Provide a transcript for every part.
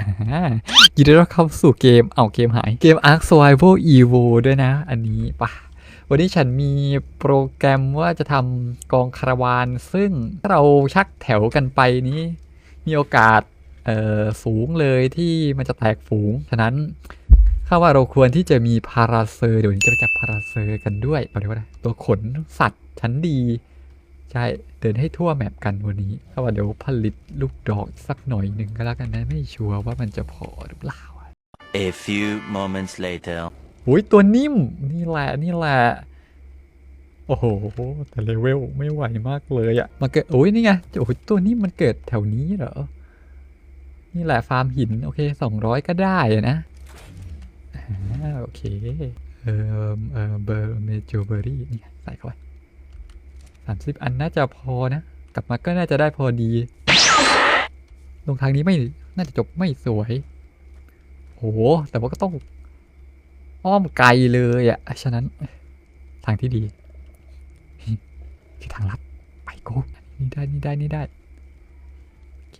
อ่ายินดีต้อนรับเข้าสู่เกม เอาเกมหาย เกม Ark Survival Evo ด้วยนะ อันนี้ปะวันนี้ฉันมีโปรแกรมว่าจะทำกองคาราวาน ซึ่งถ้าเราชักแถวกันไปนี้ มีโอกาสเอ่อสูงเลยที่มันจะแตกฝูง ฉะนั้นข้าว่าเราควรที่จะมีพาราเซอร์ เดี๋ยวนี้จะไปจับพาราเซอร์กันด้วยเอาเดี๋ยวนะตัวขนสัตว์ชั้นดี ใช่ เดินให้ทั่วแมปกันวันนี้ถ้าว่าเดี๋ยวผลิตลูกดอกอีกสักหน่อยหนึ่งก็แล้วกันนะไม่ชัวร์ว่ามันจะพอหรือเปล่า A few moments later. อุ้ยตัวนิ่มนี่แหละนี่แหละโอ้โห แต่เลเวลไม่ไหวมากเลยอะมาเกิดโอ้ยนี่ไงโอ้ยตัวนี้มันเกิดแถวนี้เหรอ นี่แหละฟาร์มหิน โอเคสองร้อยก็ได้อะนะอ่าโอเค เออเออเบอร์เมจูเบอรี่นี่ไงใส่เข้าไป สามสิบอันน่าจะพอนะ กลับมาก็น่าจะได้พอดี ลงทางนี้ไม่น่าจะจบไม่สวย โห แต่ว่าก็ต้อง อ้อมไกลเลยอะฉะนั้น ทางที่ดีคือทางลัด ไปก้นี่ได้ นี่ได้ นี่ได้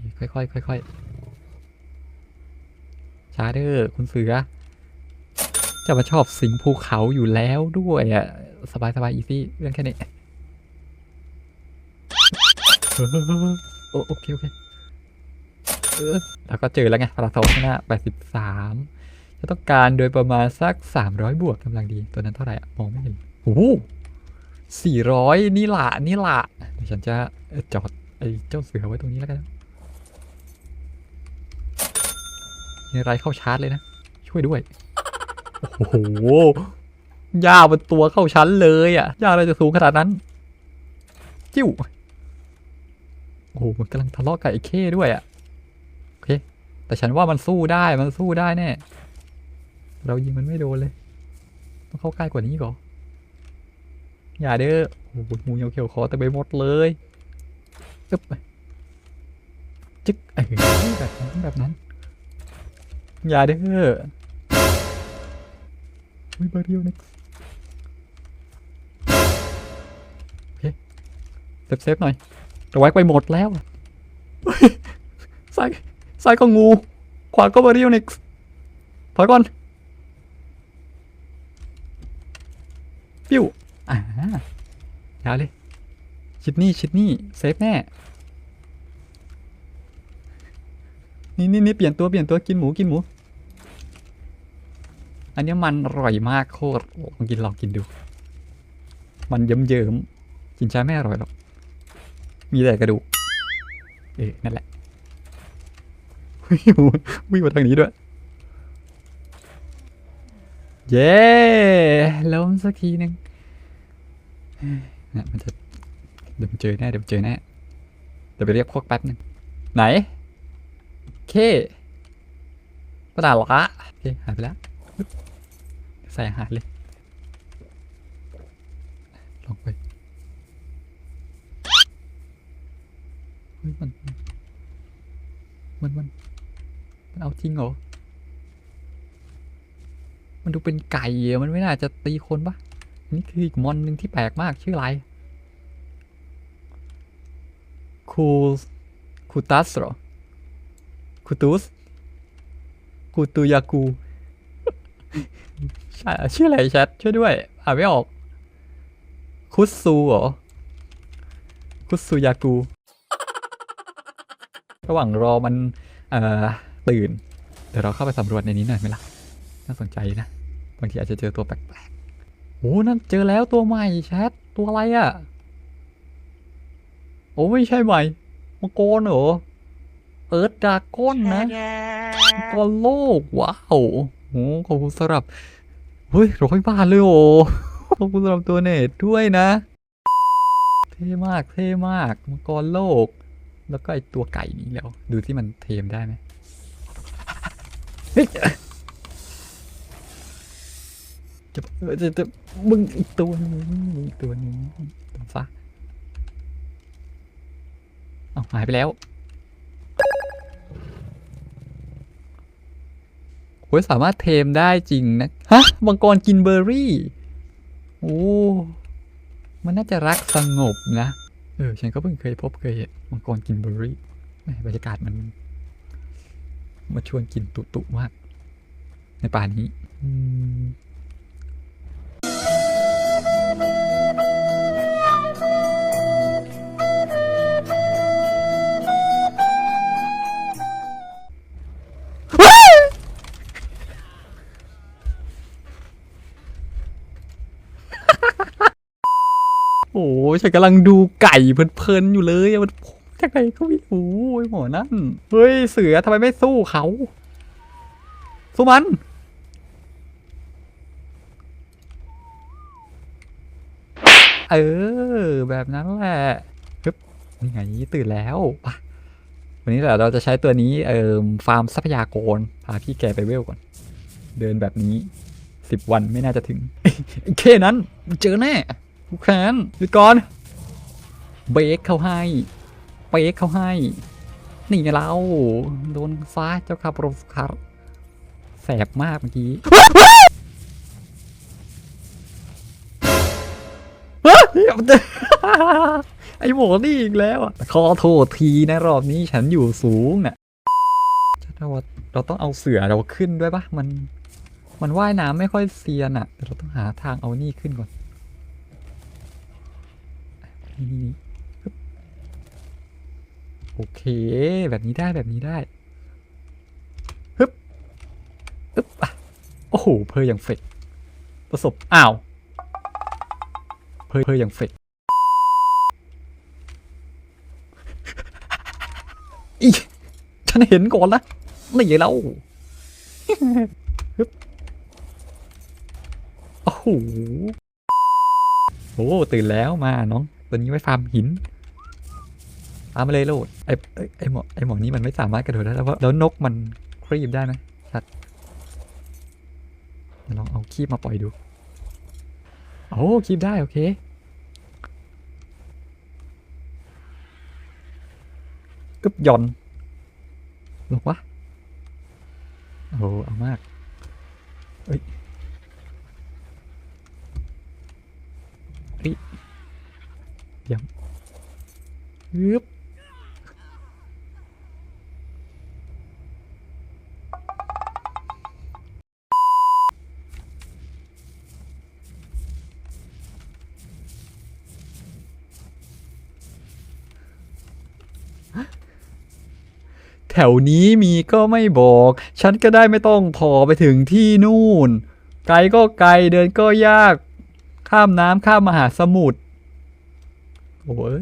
โอเค ค่อยๆค่อยๆชาเด้อคุณเสือจะมาชอบสิงภูเขาอยู่แล้วด้วยอะสบายสบายอีซี่เรื่องแค่นี้ โอโอเคโอเคเออแล้วก็เจอแล้วไงพาราโซข้างหน้าแปดสิบสามจะต้องการโดยประมาณสักสามร้อยบวกกำลังดี ตัวนั้นเท่าไหร่มองไม่เห็นโอ้สี่ร้อยนี่ละนี่ละเดี๋ยวฉันจะจอดไอ้เจ้าเสือไว้ตรงนี้แล้วกันนะมีอะไรเข้าชาร์จเลยนะ ช่วยด้วย โอ้โหหญ้าบนตัวเข้าชั้นเลยอะหญ้าอะไรจะสูงขนาดนั้น จิ้ว โอ้โหมันกำลังทะเลาะกับไอ้เข้ด้วยอะโอเค แต่ฉันว่ามันสู้ได้มันสู้ได้แน่ เรายิงมันไม่โดนเลย ต้องเข้าใกล้กว่านี้ก่อนอย่าเด้อโอ้โหงูเขียวคอแต่ไปหมดเลยจึ๊บจึ๊กเออแบบนั้นแบบนั้น อย่าเด้ออุ้ยบารียวเนี่ยโอเคเซฟเซฟหน่อย แต่ไว้ไปหมดแล้วอะเฮ้ยซ้ายซ้ายก็งู ขวาก็บาเรียวเน็กถอยก่อน ปิ้วอ่ายาวเลย ชิดนี่ชิดนี่เซฟแน่ นี่นี่นี่เปลี่ยนตัวเปลี่ยนตัวกินหมูกินหมู อันเนี้ยมันอร่อยมากโคตรลองกินลองกินดู มันเยิ้มๆกินช้าไม่อร่อยหรอก มีแต่กระดูกเออนั่นแหละวิ่งมาทางนี้ด้วย เย้ล้มสักทีหนึ่งนี่ยมันจะเดี๋ยวมันเจอแน่เดี๋ยวมันเจอแน่เดี๋ยวไปเรียกพวกแป๊บหนึ่งไหนเคประดาหรอคะโอเคหายไปแล้ว ใส่อาหารเลย ฮ้ยมัน มันมันมันเอาจริงเหรอ มันดูเป็นไก่อะมันไม่น่าจะตีคนปะนนี่คืออีกมอนหนึ่งที่แปลกมากชื่ออะไร คูคูตัสหรอ คูตุส คูตูยากูใช่ชื่ออะไรแชทช่วยด้วย อ่านไม่ออก คุตซูเหรอ คุตซูยากู ระหว่างรอมันตื่น เดี๋ยวเราเข้าไปสำรวจในนี้หน่อยไหมล่ะ น่าสนใจนะ บางทีอาจจะเจอตัวแปลกๆโอ้นั่นเจอแล้วตัวใหม่แชทตัวอะไรอะ่ะ โอ้ไม่ใช่ใหม่มังกรเหรอเอิร์ธดาก้อนนะมังกรโลกว้าวโอ้ขอบคุณสำหรับเฮ้ยร้อยบาทเลยโอ้ขอบคุณสำหรับตัวเนตด้วยนะ เท่มากเท่มากมังกรโลก แล้วก็ไอตัวไก่นี้แล้ว ดูที่มันเทมได้ไหมเฮ้ยจะเออจะจะมึงอีกตัวหนึงอีกตัวหนึงตามซะเอาหายไปแล้วโอ้ยสามารถเทมได้จริงนะ ฮะมังกรกินเบอร์รี่ โอ้ มันน่าจะรักสงบนะ เออ ฉันก็เพิ่งเคยพบเคยเห็นมังกรกินเบอร์รี่แหม่บรรยากาศมันมาชวนกินตุตุมาก ในป่านี้ ฉันกำลังดูไก่เพลินๆอยู่เลยอะมันจากไหนก็ไม่รู้ไอ้หมอนั่น เฮ้ยเสือทำไมไม่สู้เขา สู้มัน เออ แบบนั้นแหละฮึบนี่ไงตื่นแล้ววันนี้แหละเราจะใช้ตัวนี้เอ่อฟาร์มทรัพยากร พาพี่แกไปเวลก่อน เดินแบบนี้สิบวันไม่น่าจะถึงไอ้นั้น เจอแน่กูแคนหยุดก่อน เบรกเขาให้เบรกเขาให้ นี่เราโดนฟ้าเจ้าคาโปรคาร์แสบมากเมื่อกี้เฮ้ยมันจะไอหมอนี่อีกแล้วอะขอโทษทีนะรอบนี้ฉันอยู่สูงน่ะเราเราต้องเอาเสือเราขึ้นด้วยปะมัน มันว่ายน้ำไม่ค่อยเซียนอะเราต้องหาทางเอานี่ขึ้นก่อนนี่ โอเค แบบนี้ได้แบบนี้ได้ฮึบอึ๊บอะโอ้โหเพออย่างเฟกประสบอ้าวเพอเพออย่างเฟกอีฉันเห็นก่อนนะนี่ไงเราฮึบโอ้โหโอ้ตื่นแล้วมาน้องตัวนี้ไว้ฟาร์มหิน ฟามมาเลยโลดไอไอ้หมอไอหมอนี้มันไม่สามารถกระโดดได้แล้วเพราะแล้วนกมันครีบได้ไหมชัดลองเอาคีบมาปล่อยดูโอ้คีบได้โอเคกึบหย่อนลงวะโอ้เอามากเอ้ยย้ำฮึบ แถวนี้มีก็ไม่บอก ฉันก็ได้ไม่ต้องพอไปถึงที่นู่น ไกลก็ไกลเดินก็ยาก ข้ามน้ำข้ามมหาสมุทรโอ้ย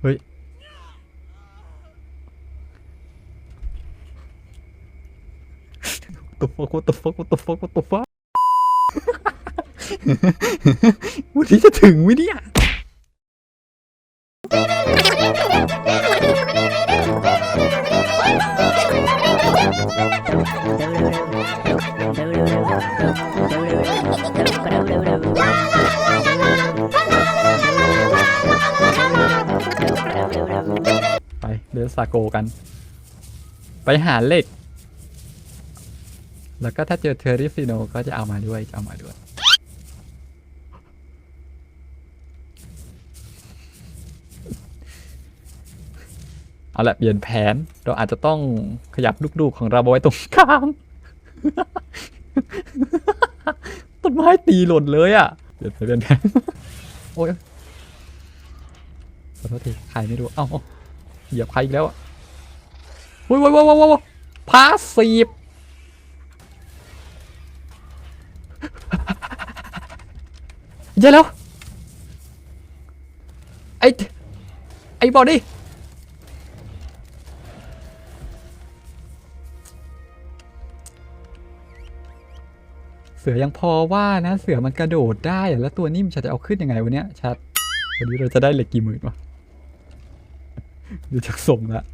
เฮ้ย What the fuck what the fuck what the fuck what the fuck วันนี้จะถึงไหมเนี่ย เดินซาโกกัน ไปหาเหล็ก แล้วก็ถ้าเจอเทอริฟิโนก็จะเอามาด้วยจะเอามาด้วย เอาละเปลี่ยนแผนเราอาจจะต้องขยับลูกๆของเราไว้ตรงกลางต้นไม้ตีหล่นเลยอะเปลี่ยนแผนเปลี่ยนแผนโอ้ยขอโทษทีใครไม่รู้ เอ้า เอาเหยียบใครอีกแล้วอะว้ยว้ยว้ยว้ยว้ยพาสีบเยอะแล้ว ไอ้ ไอ้บอดี้เสือยังพอว่านะ เสือมันกระโดดได้ แล้วตัวนิ่มนจะเอาขึ้นยังไงวันเนี้ยชัด วันนี้เราจะได้เหล็กกี่หมื่นวะ ดูจากส่งละ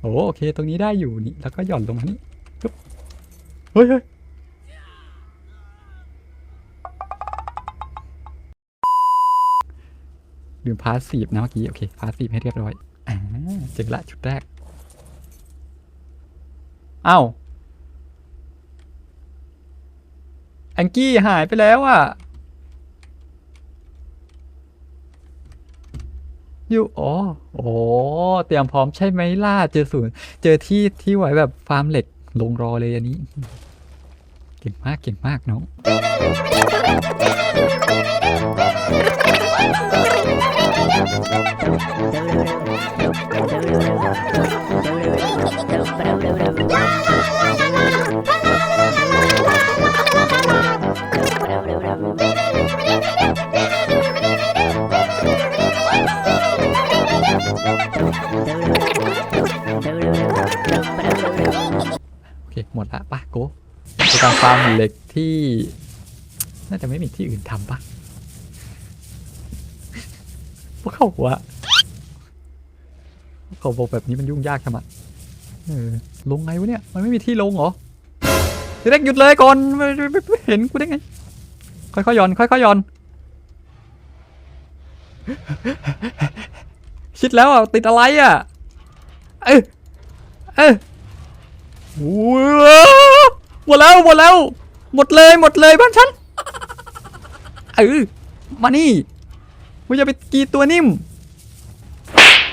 โอ้โอเค ตรงนี้ได้อยู่นี่ แล้วก็หย่อนลงมานี่เฮ้ยเฮ้ยลืมพาสซีฟนะเมื่อกี้ โอเค พาสซีฟให้เรียบร้อยอ่าเจอละชุดแรก เอ้าแองกี้หายไปแล้วอะ อยู่อ๋อโอ้เตรียมพร้อมใช่ไหมล่ะเจอศูนย์เจอที่ที่ไว้แบบฟาร์มเหล็กลงรอเลยอันนี้ เก่งมากเก่งมากน้องโามฟาร์มเหล็กที่ น่าจะไม่มีที่อื่นทำปะพวกเขาอกว่าเขาบอกแบบนี้มันยุ่งยากจังอะเออลงไงวะเนี่ย มันไม่มีที่ลงเหรอทีแรกหยุดเลยก่อนไม่เห็นกูได้ไง ค่อยๆย่อนค่อยๆย่อน ชิดแล้วอะติดอะไรอะ เออเออโอ้ หมดแล้วหมดแล้ว หมดเลยหมดเลยบ้านฉันเออมานี่กูจะไปกีตัวนิ่ม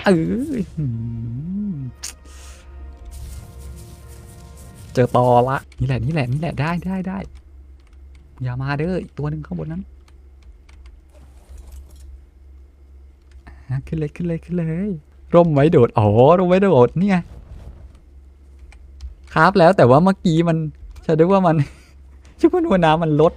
เออเจอตอละนี่แหละนี่แหละนี่แหละได้ได้ได้อย่ามาเด้ออีกตัวหนึ่งข้างบนนั้นขึ้นเลยขึ้นเลยขึ้นเลย ร่มไว้โดด อ๋อ ร่มไว้โดดนี่ไงครับแล้วแต่ว่าเมื่อกี้มัน ฉันนึกว่ามันชุบนวน้ำมันลด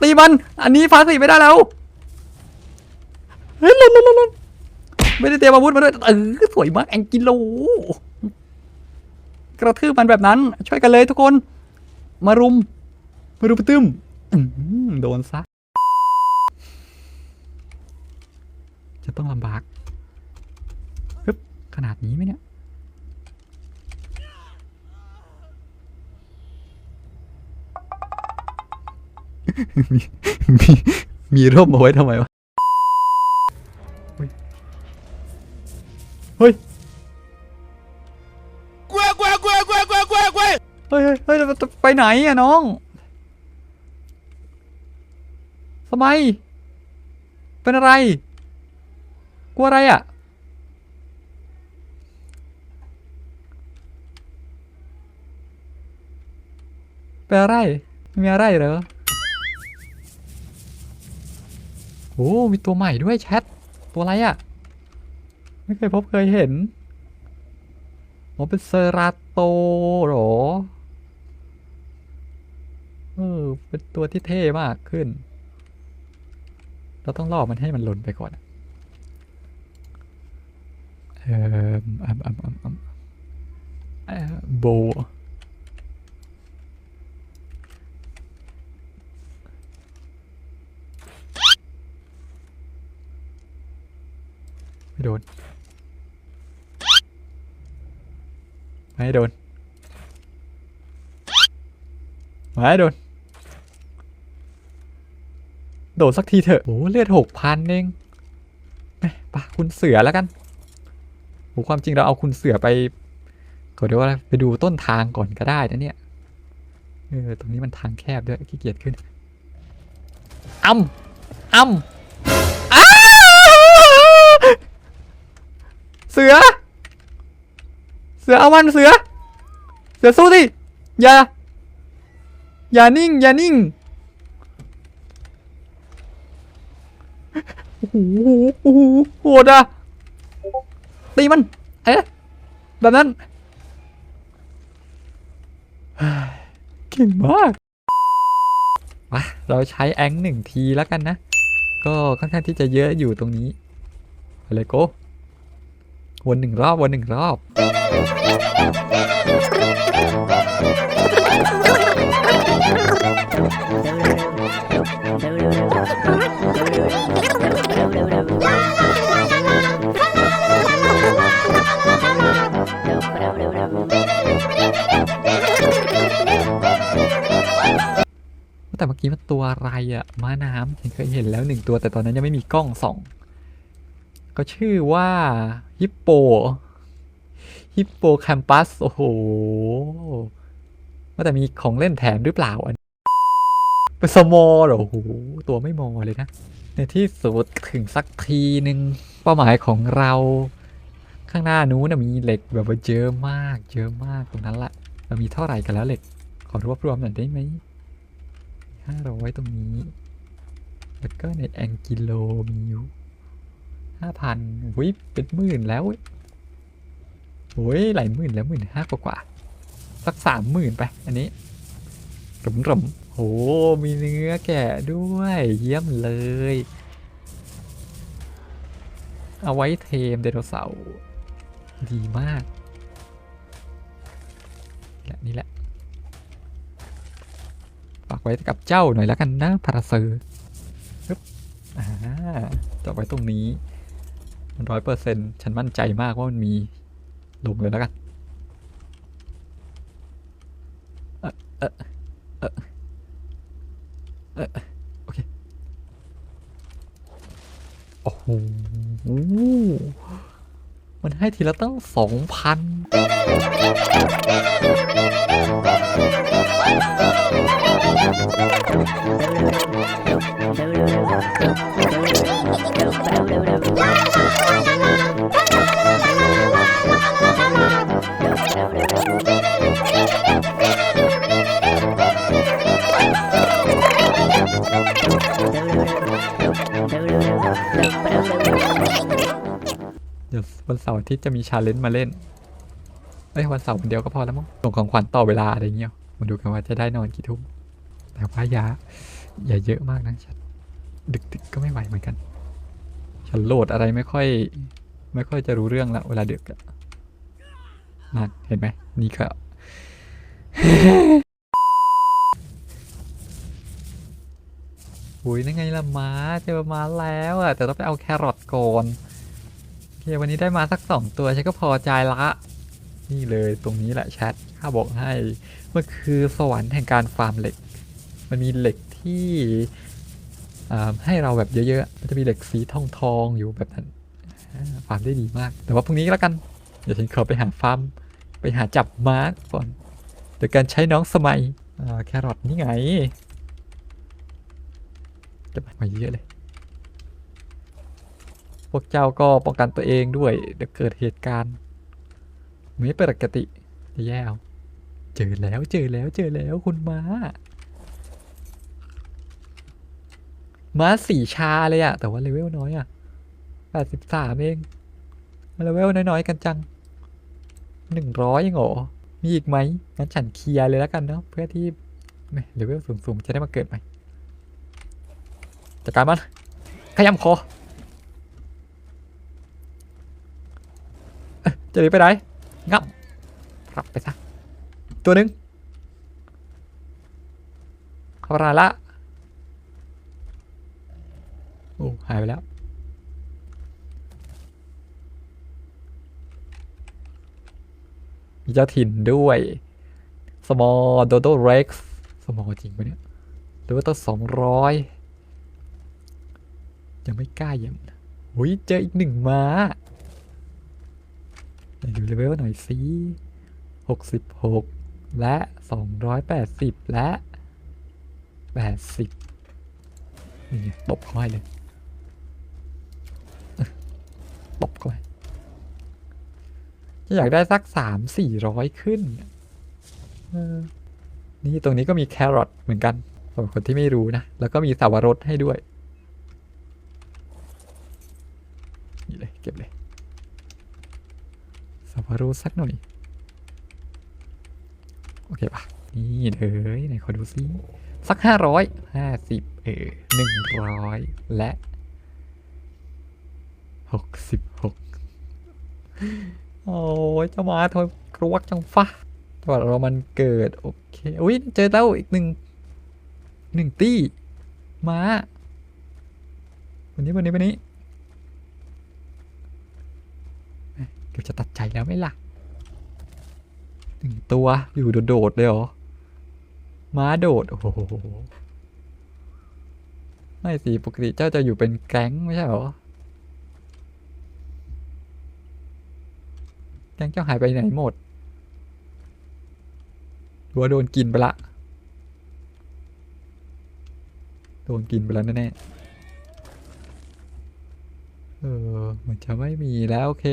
ตีมัน อันนี้ฟ้าสีไม่ได้แล้วเฮ้ยล่นล่นล่นหล่นไม่ได้เตรียมอาวุธมาด้วยเออสวยมากแองกิโล กระทืบมันแบบนั้น ช่วยกันเลยทุกคน มารุม มารุมตึ้มโดนซะจะต้องลำบาก ขนาดนี้ไหมเนี่ย มีมีมีร่มเอาไว้ทำไมวะเฮ้ยเฮ้ย กล้วยกล้วยกล้วยกล้วยกล้วยกล้วยกล้วยเฮ้ยเฮ้ยเฮ้ยเราจะไปไหนอะน้องทำไม เป็นอะไร กลัวอะไรอะ เป็นอะไรมีอะไรเหรอโอ้มีตัวใหม่ด้วยแชท ตัวอะไรอะไม่เคยพบเคยเห็นอ๋อเป็นเซราโตหรอ เออ เป็นตัวที่เท่มากขึ้น เราต้องล่อมันให้มันหล่นไปก่อน เอ่ออัมอัมอัมอัมเอ่อโบ โดน ไม่โดน ไม่โดน โดดสักทีเถอะโอ้เลือดหกพันเองไปคุณเสือแล้วกันโอ้ความจริงเราเอาคุณเสือไปก็เดี๋ยวว่าไปดูต้นทางก่อนก็ได้นะเนี่ยเออตรงนี้มันทางแคบด้วยขี้เกียจขึ้นอ้ำอ้ำ เสือ เสือเอามันเสือ เสือสู้สิอย่า อย่านิ่ง อย่านิ่งโอ้โหโอ้โหโหดอะตีมันเอ๊ะแบบนั้นเก่งมากมาเราใช้แองหนึ่งทีแล้วกันนะ ก็ค่อนข้างที่จะเยอะอยู่ตรงนี้ ไปเลยโก้ วนหนึ่งรอบวนหนึ่งรอบ แต่เมื่อกี้มันตัวอะไรอะม้าน้ำฉันเคยเห็นแล้วหนึ่งตัวแต่ตอนนั้นยังไม่มีกล้องส่อง ก็ชื่อว่าฮิปโปฮิปโปแคมปัส โอ้โหว่าแต่มีของเล่นแถมหรือเปล่าอันไปสมอเหรอโอ้โหตัวไม่มอเลยนะ ในที่สุดถึงสักทีหนึ่งเป้าหมายของเรา ข้างหน้านู้นมีเหล็กแบบว่าเยอะมากเยอะมากตรงนั้นแหละเรามีเท่าไหร่กันแล้วเหล็ก ขอรวบรวมหน่อยได้ไหมห้าร้อยตรงนี้ แล้วก็ในแองกิโลมีอยู่ ห้าพันวิเป็นหมื่นแล้วโอ้ยหลายหมื่นแล้วหมื่นห้ากว่ากว่าสักสามหมื่นไป อันนี้รมรมๆโห มีเนื้อแกะด้วย เยี่ยมเลย เอาไว้เทมไดโนเสาร์ดีมากและนี่แหละ ฝากไว้กับเจ้าหน่อยแล้วกันนะพาราเซอร์ปึ๊บอ่าจอไว้ตรงนี้ ร้อยเปอร์เซ็นต์ฉันมั่นใจมากว่ามันมีลงเลยแล้วกันเออเออเออเออโอเค โอ้โห มันให้ทีละตั้งสองพัน อาทิตย์จะมีชาเลนจ์มาเล่น เอ้ยวันเสาร์วันเดียวก็พอแล้วมั้งส่งของขวัญต่อเวลาอะไรเงี้ย มาดูกันว่าจะได้นอนกี่ทุ่ม แต่ว่าอย่าอย่าเยอะมากนะฉันดึกๆก็ไม่ไหวเหมือนกัน ฉันโหลดอะไรไม่ค่อย ไม่ค่อยจะรู้เรื่องละเวลาดึกอะนั่นเห็นไหมนี่ก็อุ้ยนั่นไงล่ะม้าเจอม้าแล้วอะแต่ต้องไปเอาแครอทก่อน เควันนี้ได้มาสักสองตัวฉันก็พอใจละ นี่เลยตรงนี้แหละแชทข้าบอกให้มันคือสวรรค์แห่งการฟาร์มเหล็ก มันมีเหล็กที่ให้เราแบบเยอะๆ มันจะมีเหล็กสีทองทองๆอยู่แบบนั้นฟาร์มได้ดีมาก แต่ว่าพรุ่งนี้แล้วกัน เดี๋ยวฉันขอไปหาฟาร์ม ไปหาจับม้าก่อนโดยการใช้น้องสมัยแครอทนี่ไงจะมาเยอะเลย วกเจ้าก็ป้องกันตัวเองด้วยเดี๋ยวเกิดเหตุการณ์ไม่ปกติจะแย่เอาเจอแล้วเจอแล้วเจอแล้วคุณม้า ม้าสี่ชาเลยอะแต่ว่าเลเวลน้อยอะแปดสิบสามเองเลเวลน้อยๆกันจังหนึ่งร้อยยังเหมีอีกไหมงั้นฉันเคลียร์เลยแล้วกันเนาะเพื่อที่ไม่เลเวลสูงๆจะได้มาเกิดใหม่จัดการมันขยำคอเอ๊ะ จะหนีไปไหนงับรับไปซะตัวหนึ่งเข้ามาละโอ้หายไปแล้วมีเจ้าถิ่นด้วย small dodo rex small จริงปะเนี่ยหรือว่าต้องสองร้อยยังไม่กล้ายังอุ้ยเจออีกหนึ่งม้าไหน ดูเลเวลหน่อยสิหกสิบหกและสองร้อยแปดสิบและแปดสิบนี่ไงตบเข้าให้เลยตบเข้าไปอยากได้สักสามสี่ร้อยขึ้น นี่ตรงนี้ก็มีแครอทเหมือนกันสำหรับคนที่ไม่รู้นะ แล้วก็มีสาวรสให้ด้วย นี่เลย เก็บเลย สวารูสักหน่อย โอเคปะนี่เลยไหนขอดูซิสักห้าร้อยห้าสิบเออหนึ่งร้อยและหกสิบหกโอ้ยเจ้ามาทอยกรวกจังฟะจังหวะเรามันเกิด โอเคอุ้ยเจอแล้วอีกหนึ่งหนึ่งตี้มาวันนี้วันนี้วันนี้ เกือบจะตัดใจแล้วไหม่ล่ะหนึ่งตัวอยู่โดดๆเลยเหรอ ม้าโดด โอ้โห ไม่สิ ปกติเจ้าจะอยู่เป็นแก๊งไม่ใช่เหรอ แก๊งเจ้าหายไปไหนหมดหรือว่าโดนกินไปละ โดนกินไปแล้วแน่ๆเออเหมันจะไม่มีแล้ว โอเค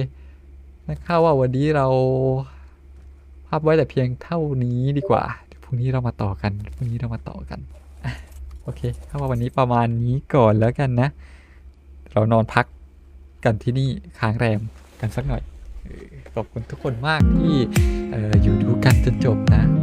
นั่นข้าว่าวันนี้เราพับไว้แต่เพียงเท่านี้ดีกว่าพรุ่งนี้เรามาต่อกันพรุ่งนี้เรามาต่อกันโอเคข้าว่าวันนี้ประมาณนี้ก่อนแล้วกันนะ เรานอนพักกันที่นี่ค้างแรมกันสักหน่อยขอบคุณทุกคนมากที่อออยู่ดูกันจนจบนะ